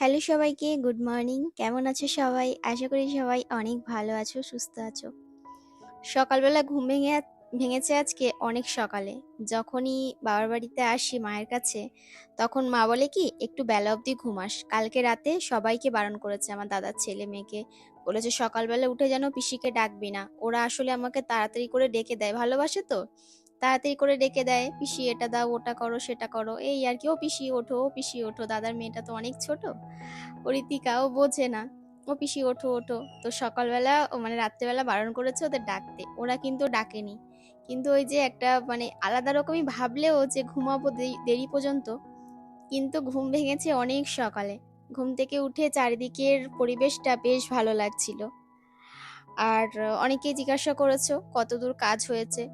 Hello সবাইকে, good morning. কেমন আছো সবাই? আশা করি সবাই অনেক ভালো আছো, সুস্থ আছো। সকালবেলা ঘুম ভেঙে ভেঙেছে আজকে অনেক সকালে। যখনই বাবার বাড়িতে আসি মায়ের কাছে, তখন মা বলে কি, একটু বেলা অবধি ঘুমাস। কালকে রাতে সবাইকে বারণ করেছে আমার দাদার ছেলে মেয়েকে। বলেছে, সকালবেলা উঠে যেন পিসিকে ডাকবি না। ওরা আসলে আমাকে তাড়াতাড়ি করে ডেকে দেয়। ভালোবাসে তো? তাড়াতাড়ি করে ডেকে দেয় পিসি এটা দাও ওটা করো সেটা করো। এই আর কি ও পিসি ওঠো ও পিসি ওঠো দাদার মেয়েটা তো অনেক ছোট। ও রীতিকা ও বোঝে না। ও পিসি ওঠো ওঠো। তো সকালবেলা ও মানে রাত্রেবেলা বারণ করেছে ওদের ডাকতে ওরা কিন্তু ডাকেনি। কিন্তু ওই যে একটা মানে আলাদা রকমই ভাবলেও যে ঘুমাবো দেরি- দেরি পর্যন্ত কিন্তু ঘুম ভেঙেছে অনেক সকালে। ঘুম থেকে উঠে চারিদিকের পরিবেশটা বেশ ভালো লাগছিল। আর অনেকেই জিজ্ঞাসা করেছ কতদূর কাজ হয়েছে?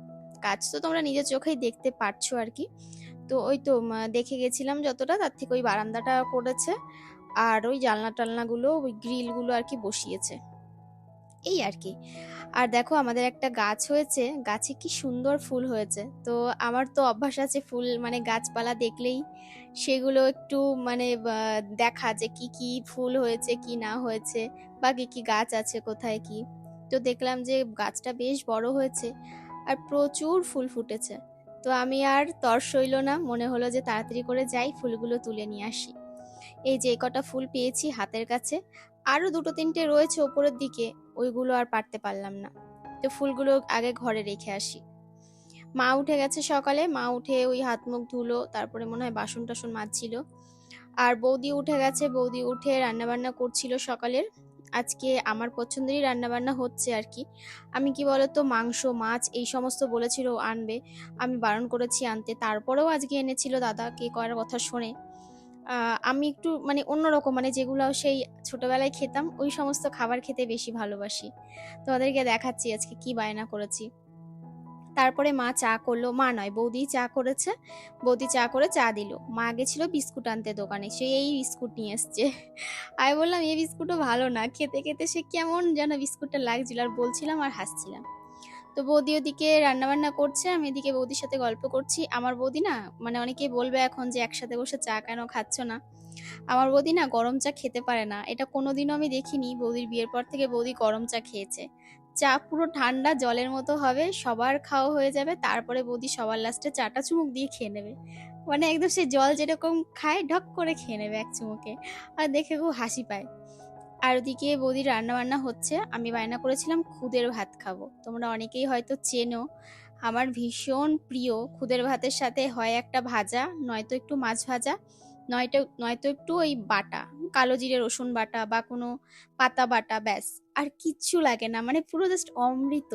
কাজ। তো তোমরা নিজের চোখেই দেখতে পারছ আর কি। তো ওই তো দেখে গেছিলাম যতটা, তার থেকে ওই বারান্দাটা করেছে। আর ওই জানলা টালনাগুলো ওই গ্রিলগুলো আর কি বসিয়েছে। এই আর কি। আর দেখো আমাদের একটা গাছ হয়েছে, গাছে কি সুন্দর ফুল হয়েছে। তো আমার তো অভ্যাস আছে ফুল মানে গাছপালা দেখলেই সেগুলো একটু মানে দেখা যে কি কি ফুল হয়েছে, কি না হয়েছে, বা কি কি গাছ আছে, কোথায় কি। তো দেখলাম যে গাছটা বেশ বড় হয়েছে। আর প্রচুর ফুল ফুটেছে। তো আমি আর তর সইল না, মনে হলো যে তাড়াতাড়ি করে যাই, ফুলগুলো তুলে নিয়ে আসি। এই যে কটা ফুল পেয়েছি হাতের কাছে, আরও দুটো তিনটে রয়েছে ওপরের দিকে, ওইগুলো আর পারতে পারলাম না। তো ফুলগুলো আগে ঘরে রেখে আসি। মা উঠে গেছে সকালে, মা উঠে ওই হাত মুখ ধুলো, তারপরে মনে হয় বাসন টাসন মাজছিল। আর বৌদি উঠে গেছে, বৌদি উঠে রান্না বান্না করছিল সকালের। আজকে আমার পছন্দেরই রান্নাবান্না হচ্ছে আর কি। আমি কি বলতো, মাংস, মাছ এই সমস্ত বলেছিল আনবে, আমি বারণ করেছি আনতে। তারপরেও আজকে এনেছিল দাদা, কে করার কথা শুনে। আমি একটু মানে অন্যরকম মানে যেগুলো সেই ছোটবেলায় খেতাম, ওই সমস্ত খাবার খেতে বেশি ভালোবাসি। তোমাদেরকে দেখাচ্ছি আজকে কি বায়না করেছি। তারপরে মা চা করল। মা নয়, বৌদি চা করেছে। বৌদি চা করে চা দিল। মা গেছিল বিস্কুট আনতে দোকানে। সে এই বিস্কুট নিয়ে এসছে। আমি বললাম এই বিস্কুটও ভালো না। খেতে খেতে সে কেমন যেন বিস্কুটটা লাগছিল আর বলছিলাম আর হাসছিলাম। তো বৌদি ওদিকে রান্নাবান্না করছে। আমি এদিকে বৌদির সাথে গল্প করছি। আমার বৌদি না মানে অনেকেই বলবে এখন যে একসাথে বসে চা কেন খাচ্ছ না। আমার বৌদি না গরম চা খেতে পারে না। এটা কোনোদিনও আমি দেখিনি। বৌদির বিয়ের পর থেকে বৌদি গরম চা খেয়েছে। চা পুরো ঠান্ডা জলের মতো হবে, সবার খাওয়া হয়ে যাবে, তারপরে বৌদি সবার লাস্টে চাটা চুমুক দিয়ে খেয়ে নেবে। মানে একদম সে জল যেরকম খায়, ঢক করে খেয়ে নেবে এক চুমুকে। আর দেখে খুব হাসি পায়। আর ওদিকে বৌদির রান্না বান্না হচ্ছে, আমি বায়না করেছিলাম খুদের ভাত খাব। তোমরা অনেকেই হয়তো চেনো, আমার ভীষণ প্রিয় খুদের ভাতের সাথে হয় একটা ভাজা, নয়তো একটু মাছ ভাজা, নয়তো নয়তো একটু ওই বাটা, কালো জিরে রসুন বাটা বা কোনো পাতা বাটা, ব্যাস। আর কিচ্ছু লাগে না মানে পুরো জাস্ট অমৃত।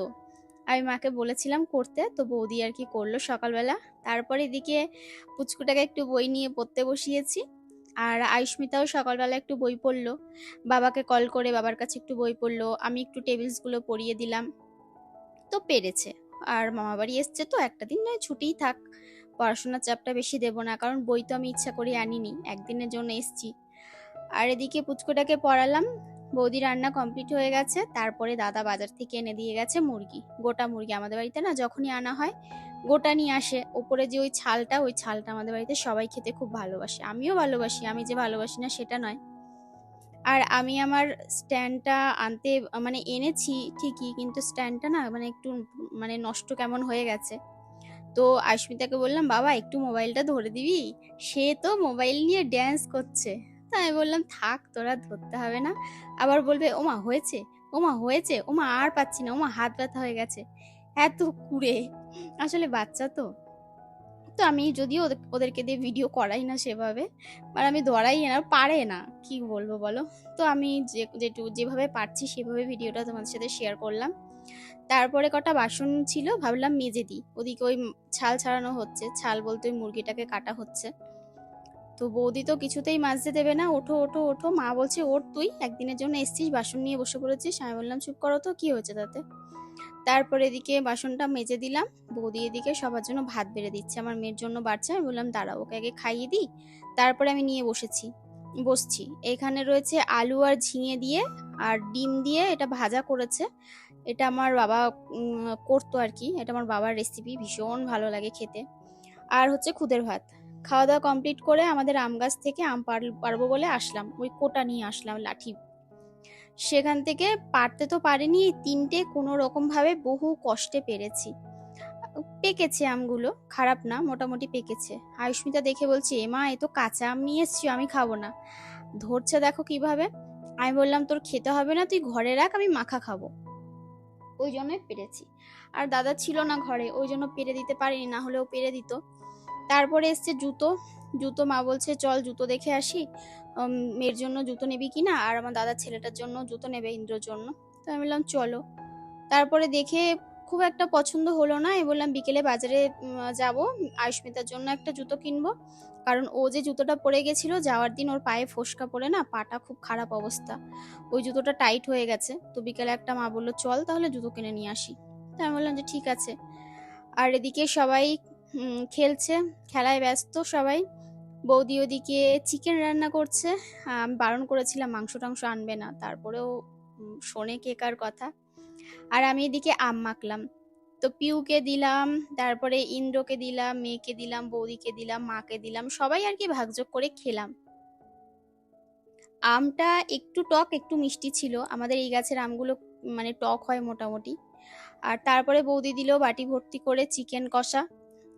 আমি মাকে বলেছিলাম করতে, তো বৌদি আর কি করল সকালবেলা। তারপরে এদিকে পুচকুটাকে একটু বই নিয়ে পড়তে বসিয়েছি, আর আয়ুষ্মিতাও সকালবেলা একটু বই পড়ল। বাবাকে কল করে বাবার কাছে একটু বই পড়ল, আমি একটু টেবিলসগুলো পড়িয়ে দিলাম। তো পেরেছে। আর মামা বাড়ি এসছে তো, একটা দিন নয়, ছুটিই থাক। পড়াশোনার চাপটা বেশি দেবো না, কারণ বই তো আমি ইচ্ছা করে আনিনি, একদিনের জন্য এসছি। আর এদিকে পুচকুটাকে পড়ালাম বৌদি রান্না কমপ্লিট হয়ে গেছে, তারপরে দাদা বাজার থেকে এনে দিয়ে গেছে মুরগি। গোটা মুরগি আমাদের বাড়িতে না যখনই আনা হয়, গোটা নিয়ে আসে। ওপরে যে ওই ছালটা ওই ছালটা আমাদের বাড়িতে সবাই খেতে খুব ভালোবাসে। আমিও ভালোবাসি, আমি যে ভালোবাসি না সেটা নয়। আর আমি আমার স্ট্যান্ডটা আনতে মানে এনেছি ঠিকই, কিন্তু স্ট্যান্ডটা না মানে একটু মানে নষ্ট কেমন হয়ে গেছে। তো আশ্মিতাকে বললাম, বাবা, একটু মোবাইলটা ধরে দিবি? সে তো মোবাইল নিয়ে ড্যান্স করছে। তা আমি বললাম, থাক, তোরা ধরতে হবে না। আবার বলবে, ওমা, হয়েছে ওমা হয়েছে, ওমা, আর পাচ্ছি না, ওমা, হাত ব্যথা হয়ে গেছে। এত কুড়ে। আসলে বাচ্চা তো। তো আমি যদিও ওদের- ওদেরকে দিয়ে ভিডিও করাই না সেভাবে আর আমি ধরাই না, পারে না, কি বলব বলো? তো আমি যে, যেটু, যেভাবে পারছি সেভাবে ভিডিওটা তোমাদের সাথে শেয়ার করলাম। তারপরে কটা বাসন ছিল, ভাবলাম মেজে দিই। ওদিকে ওই ছাল ছাড়ানো হচ্ছে, ছাল বলতে ওই মুরগিটাকে কাটা হচ্ছে। তো বৌদি তো কিছুতেই মাজতে দেবে না। ওঠো ওঠো ওঠো। মা বলছে, ওঠ তুই। একদিনের জন্য এসছিস, বাসন নিয়ে বসে পড়েছিস। আমি বললাম, চুপ করো তো, কি হয়েছে তাতে? তারপরে এদিকে বাসনটা মেজে দিলাম। বৌদি এদিকে সবার জন্য ভাত বেড়ে দিচ্ছে, আমার মেয়ের জন্য বাড়ছে। আমি বললাম, দাঁড়াও, ওকে আগে খাইয়ে দিই। তারপরে আমি নিয়ে বসেছি, বসছি। এখানে রয়েছে আলু আর ঝিঙে দিয়ে আর ডিম দিয়ে এটা ভাজা করেছে। এটা আমার বাবা করতো আর কি। এটা আমার বাবার রেসিপি ভীষণ ভালো লাগে খেতে। আর হচ্ছে খুদের ভাত। খাওয়া দাওয়া কমপ্লিট করে আমাদের আম গাছ থেকে আম পারব বলে আসলাম। ওই কোটা নিয়ে আসলাম লাঠি। সেখান থেকে পারতে তো পারিনি, এই তিনটে কোনো রকম ভাবে বহু কষ্টে পেরেছি। পেকেছে আমগুলো, খারাপ না, মোটামুটি পেকেছে। আয়ুষ্মিতা দেখে বলছি এমা এ তো কাঁচা আম নিয়ে এসছি, আমি খাব না। ধরছে দেখো কীভাবে। আমি বললাম, তোর খেতে হবে না, তুই ঘরে রাখ, আমি মাখা খাব। ওই জন্যই পেরেছি। আর দাদা ছিল না ঘরে, ওই জন্য পেরে দিতে পারিনি, না হলেও পেরে দিত। তারপরে এসছে জুতো। জুতো মা বলছে, চল জুতো দেখে আসি। মেয়ের জন্য জুতো নিবি কিনা আর আমার দাদার ছেলেটার জন্য জুতো নেবে ইন্দ্রর জন্য। তো আমি বললাম, চলো। তারপরে দেখে খুব একটা পছন্দ হলো না। আমি বললাম, বিকেলে বাজারে যাব। আয়ুষ্মিতার জন্য একটা জুতো কিনবো। কারণ ও যে জুতোটা পরে গেছিল, যাওয়ার দিন ওর পায়ে ফোসকা পড়ে না, পাটা খুব খারাপ অবস্থা। ওই জুতোটা টাইট হয়ে গেছে। তো বিকেলে একটা মা বলল, চল তাহলে জুতো কিনে নিয়ে আসি। তো আমি বললাম যে, ঠিক আছে। আর এদিকে সবাই খেলছে, খেলায় ব্যস্ত সবাই। বৌদি ওদিকে চিকেন রান্না করছে। বারণ করেছিলাম মাংস টাংস আনবে না, তারপরেও শোনে কেকার কথা। আর আমি এদিকে আম মাখলাম। তো পিউকে দিলাম, তারপরে ইন্দ্রকে দিলাম, মেয়েকে দিলাম, বৌদিকে দিলাম, মাকে দিলাম, সবাই আর কি ভাগযোগ করে খেলাম। আমটা একটু টক, একটু মিষ্টি ছিল। আমাদের এই গাছের আমগুলো মানে টক হয় মোটামুটি। আর তারপরে বৌদি দিল বাটি ভর্তি করে চিকেন কষা।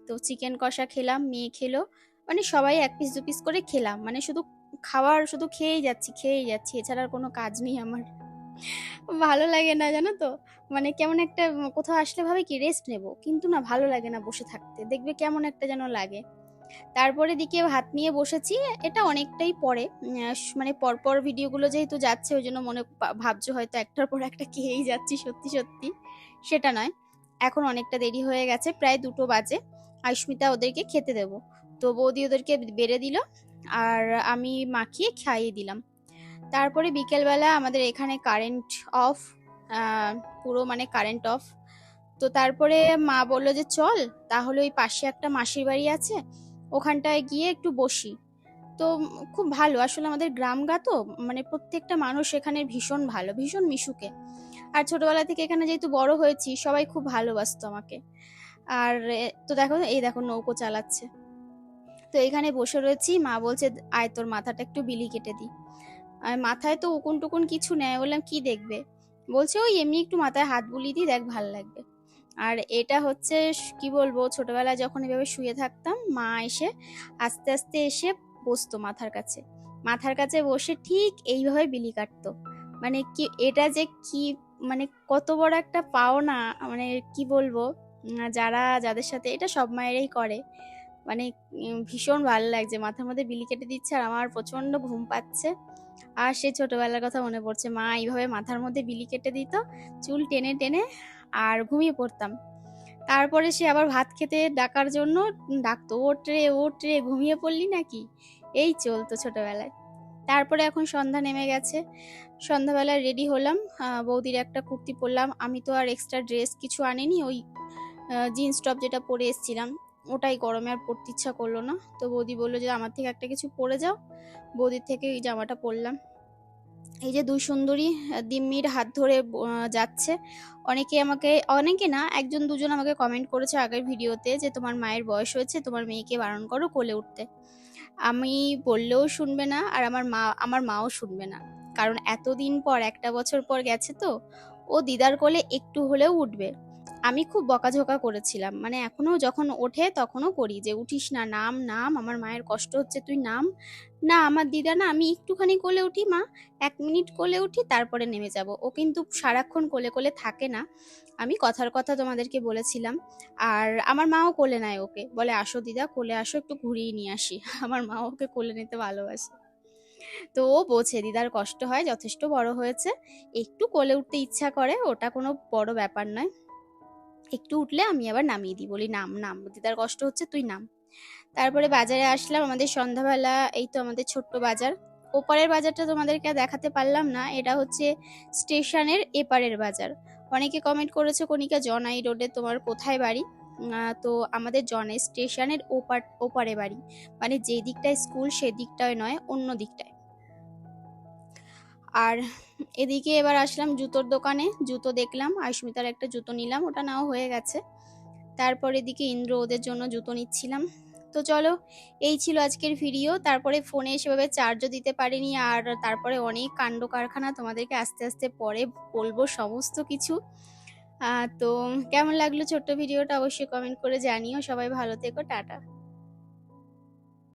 তো চিকেন কষা খেলাম, মেয়ে খেলো। মানে সবাই এক পিস দু পিস করে খেলাম। মানে শুধু খাওয়ার, শুধু খেয়েই যাচ্ছি খেয়েই যাচ্ছি। এছাড়া আর কোনো কাজ নেই আমার। ভালো লাগে না, জানো তো? মানে কেমন একটা কোথাও আসলে ভাবে কি রেস্ট নেব। কিন্তু না, ভালো লাগে না বসে থাকতে। দেখবে কেমন একটা যেন লাগে। তারপরে দিকে ভাত নিয়ে বসেছি। এটা অনেকটাই পরে। মানে পরপর ভিডিওগুলো যেহেতু যাচ্ছে, ওই জন্য মনে ভাবছ হয়তো একটার পর একটা খেয়েই যাচ্ছি, সত্যি সত্যি। সেটা নয়। এখন অনেকটা দেরি হয়ে গেছে, প্রায় দুটো বাজে। আয়ুষ্মিতা ওদেরকে খেতে দেবো। তো বৌদি ওদেরকে বেড়ে দিল আর আমি মাখিয়ে খাইয়ে দিলাম। তারপরে বিকেলবেলা আমাদের এখানে কারেন্ট অফ পুরো মানে কারেন্ট অফ তো তারপরে মা বলল যে, চল, তাহলে ওই পাশে একটা মাসির বাড়ি আছে, ওখানটায় গিয়ে একটু বসি। তো খুব ভালো, আসলে আমাদের গ্রাম গা তো মানে প্রত্যেকটা মানুষ এখানে ভীষণ ভালো, ভীষণ মিশুকে। আর ছোটবেলা থেকে এখানে যেহেতু বড় হয়েছি, সবাই খুব ভালোবাসতো আমাকে। আর তো দেখো, এই দেখো নৌকো চালাচ্ছে। তো এখানে বসে রয়েছি, মা বলছে, আয় তোর মাথাটা একটু বিলি কেটে দিই। আর মাথায় তো উকুন টুকুন কিছু নেয় বললাম, কি দেখবে? বলছে, ওই এমনি একটু মাথায় হাত বুলিয়ে দিই, দেখ ভালো লাগবে। আর এটা হচ্ছে কি বলব, ছোটবেলায় যখন এভাবে শুয়ে থাকতাম, মা এসে আস্তে আস্তে এসে বসতো মাথার কাছে। মাথার কাছে বসে ঠিক এইভাবে বিলি কাটতো। মানে কি, এটা যে কি মানে কত বড় একটা পাওনা মানে কি বলব যারা যাদের সাথে এটা সব মায়েরাই করে। মানে ভীষণ ভালো লাগছে। মাথার মধ্যে বিলি কেটে দিচ্ছে আর আমার প্রচণ্ড ঘুম পাচ্ছে। আর সে ছোটবেলার কথা মনে পড়ছে, মা, এইভাবে মাথার মধ্যে বিলি কেটে দিত, চুল টেনে টেনে আর ঘুমিয়ে পড়তাম। তারপরে সে আবার ভাত খেতে ডাকার জন্য ডাকতো ওট রে ওট রে, ঘুমিয়ে পড়লি নাকি? এই চলতো ছোটবেলায়। তারপরে এখন সন্ধ্যা নেমে গেছে। সন্ধ্যাবেলায় রেডি হলাম। বৌদির একটা কুর্তি পরলাম। আমি তো আর এক্সট্রা ড্রেস কিছু আনিনি, ওই জিন্স টপ যেটা পরে এসেছিলাম, ওটাই গরমে আর পরতে ইচ্ছা করল না। তো বৌদি বলল যে, আমার থেকে একটা কিছু পরে যাও। বৌদির থেকে এই জামাটা পরলাম। এই যে দুই সুন্দরী দিম্মির হাত ধরে যাচ্ছে। অনেকে আমাকে, অনেকে না, একজন দুজন আমাকে কমেন্ট করেছে আগের ভিডিওতে যে, তোমার মায়ের বয়স হয়েছে, তোমার মেয়েকে বারণ করো কোলে উঠতে। আমি বললেও শুনবে না, আর আমার মা, আমার মাও শুনবে না। কারণ এতদিন পর, একটা বছর পর গেছে তো, ও দিদার কোলে একটু হলেও উঠবে। আমি খুব বকাঝকা করেছিলাম। মানে এখনও যখন ওঠে তখনও করি যে, উঠিস না, নাম নাম, আমার মায়ের কষ্ট হচ্ছে, তুই নাম। না, আমার দিদা না, আমি একটুখানি কোলে উঠি, মা, এক মিনিট কোলে উঠি, তারপরে নেমে যাব। ও কিন্তু সারাক্ষণ কোলে কোলে থাকে না। আমি কথার কথা তোমাদেরকে বলেছিলাম। আর আমার মাও কোলে নেয় ওকে। বলে, আসো দিদা, কোলে আসো, একটু ঘুরিয়ে নিয়ে আসি। আমার মা ওকে কোলে নিতে ভালোবাসে। তো ও বোঝে, দিদার কষ্ট হয়, যথেষ্ট বড় হয়েছে। একটু কোলে উঠতে ইচ্ছা করে, ওটা কোনো বড় ব্যাপার নয়। একটু উঠলে আমি আবার নামিয়ে দিই, বলি, নাম নাম। দিদার কষ্ট হচ্ছে, তুই নাম। তারপরে বাজারে আসলাম, আমাদের সন্ধ্যাবেলা, এই তো আমাদের ছোট্ট বাজার। ওপারের বাজারটা তোমাদেরকে দেখাতে পারলাম না, এটা হচ্ছে স্টেশনের এপারের বাজার। অনেকে কমেন্ট করেছে, কণিকা জনাই রোডে তোমার কোথায় বাড়ি? তো আমাদের জনে স্টেশনের ওপার, ওপারে বাড়ি। মানে যে দিকটায় স্কুল, সেদিকটায় নয়, অন্য দিকটায়। আর এদিকে এবার আসলাম জুতোর দোকানে, জুতো দেখলাম, আয়ুষ্মিতার একটা জুতো নিলাম, ওটা নাও হয়ে গেছে। তারপর এদিকে ইন্দ্র ওদের জন্য জুতো নিচ্ছিলাম। তো চলো, এই ছিল আজকের ভিডিও। তারপরে ফোনে সেভাবে চার্জও দিতে পারিনি, আর তারপরে অনেক কাণ্ড কারখানা তোমাদেরকে আস্তে আস্তে পরে বলব সমস্ত কিছু। তো কেমন লাগল ছোট্ট ভিডিওটা অবশ্যই কমেন্ট করে জানিও। সবাই ভালো থেকো, টাটা।